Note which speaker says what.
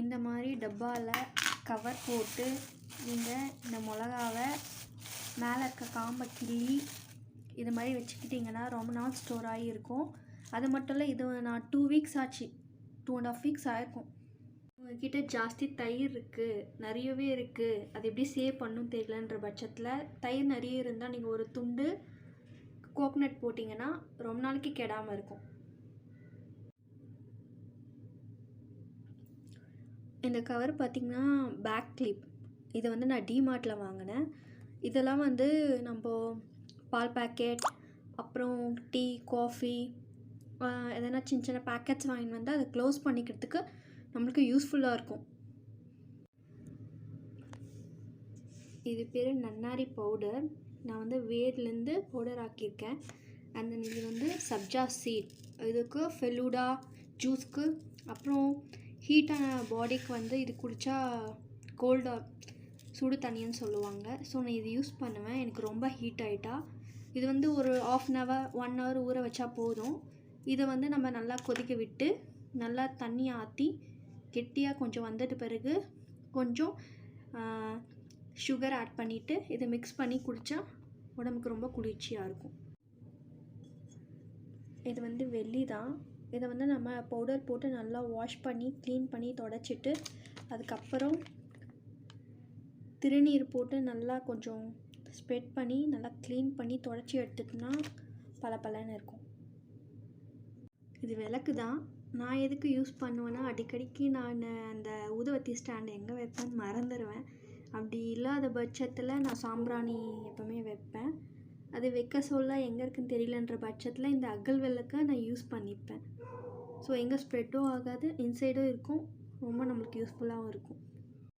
Speaker 1: இந்த மாதிரி டப்பாவில் கவர் போட்டு நீங்கள் இந்த மிளகாவை மேலே இருக்க காம்பை கிள்ளி இது மாதிரி வச்சுக்கிட்டிங்கன்னா ரொம்ப நாள் ஸ்டோர் ஆகி இருக்கும். அது மட்டும் இல்லை இது நான் டூ வீக்ஸ் ஆச்சு. டூ அண்ட் ஆஃப் வீக்ஸ் ஆகிருக்கும் உங்ககிட்ட ஜாஸ்தி தயிர் இருக்குது நிறையவே இருக்குது அது எப்படி சேவ் பண்ணும் தெரியலன்ற பட்சத்தில் தயிர் நிறைய இருந்தால் நீங்கள் ஒரு துண்டு கோக்கனட் போட்டிங்கன்னா ரொம்ப நாளைக்கு கெடாமல் இருக்கும். இந்த கவர் பார்த்திங்கன்னா பேக் கிளிப் இதை வந்து நான் டிமார்ட்டில் வாங்கினேன். இதெல்லாம் வந்து நம்ம பால் பேக்கெட் அப்புறம் டீ காஃபி எதனா சின்ன சின்ன பேக்கெட்ஸ் வாங்கிட்டு வந்து அதை க்ளோஸ் பண்ணிக்கிறதுக்கு நம்மளுக்கு யூஸ்ஃபுல்லாக இருக்கும். இது பேர் நன்னாரி பவுடர் நான் வந்து வேர்லேருந்து பவுடர் ஆக்கியிருக்கேன். அண்ட் இது வந்து சப்ஜா சீட் இதுக்கு ஃபெலூடா ஜூஸ்க்கு அப்புறம் ஹீட்டான பாடிக்கு வந்து இது குடித்தா கோல்டாக சுடு தண்ணின்னு சொல்லுவாங்க. ஸோ நான் இது யூஸ் பண்ணுவேன். எனக்கு ரொம்ப ஹீட் ஆகிட்டா இது வந்து ஒரு half an hour one hour ஊற வச்சா போதும். இதை வந்து நம்ம நல்லா கொதிக்க விட்டு நல்லா தண்ணி ஆற்றி கெட்டியாக கொஞ்சம் வந்துட்டு பிறகு கொஞ்சம் சுகர் ஆட் பண்ணிவிட்டு இதை மிக்ஸ் பண்ணி குடித்தா உடம்புக்கு ரொம்ப குளிர்ச்சியாக இருக்கும். இது வந்து வெள்ளி தான் இதை வந்து நம்ம பவுடர் போட்டு நல்லா வாஷ் பண்ணி க்ளீன் பண்ணி தொடச்சிட்டு அதுக்கப்புறம் திருநீர் போட்டு நல்லா கொஞ்சம் ஸ்ப்ரெட் பண்ணி நல்லா க்ளீன் பண்ணி தொடச்சி எடுத்துட்டோம்னா பல பலன்னு இருக்கும். இது விளக்கு தான் நான் எதுக்கு யூஸ் பண்ணுவேன்னா அடிக்கடிக்கு நான் அந்த ஊதுவத்தி ஸ்டாண்டு எங்கே வைப்பேன்னு மறந்துடுவேன் அப்படி இல்லாத பட்சத்தில் நான் சாம்பிராணி எப்போவுமே வைப்பேன். அது வைக்க சொல்ல எங்கே இருக்குன்னு தெரியலன்ற பட்சத்தில் இந்த அகல் விளக்கை நான் யூஸ் பண்ணிப்பேன். ஸோ எங்கே ஸ்ப்ரெட்டும் ஆகாது இன்சைடும் இருக்கும். ரொம்ப நம்மளுக்கு யூஸ்ஃபுல்லாகவும் இருக்கும்.